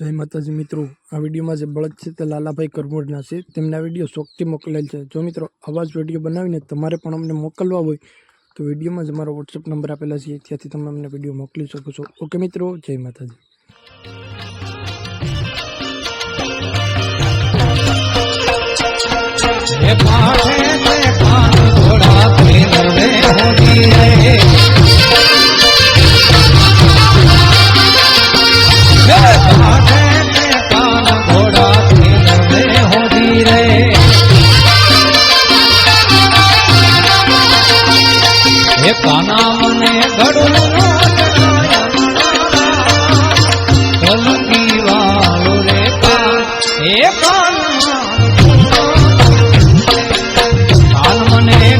જય માતાજી મિત્રો, આ વિડીયોમાં જે બળદ છે તે લાલાભાઈ કરમોડના છે. તેમના વીડિયો શોખથી મોકલેલ છે. જો મિત્રો, આવા જ વીડિયો બનાવીને તમારે પણ અમને મોકલવા હોય, તો વિડીયોમાં જ અમારો વોટ્સઅપ નંબર આપેલા છે. ત્યાંથી તમે અમને વીડિયો મોકલી શકો છો. ઓકે મિત્રો, જય માતાજી. હે હે કાના મને ઘડું કલકી વાળો રે કાન હે કાન કાલ મને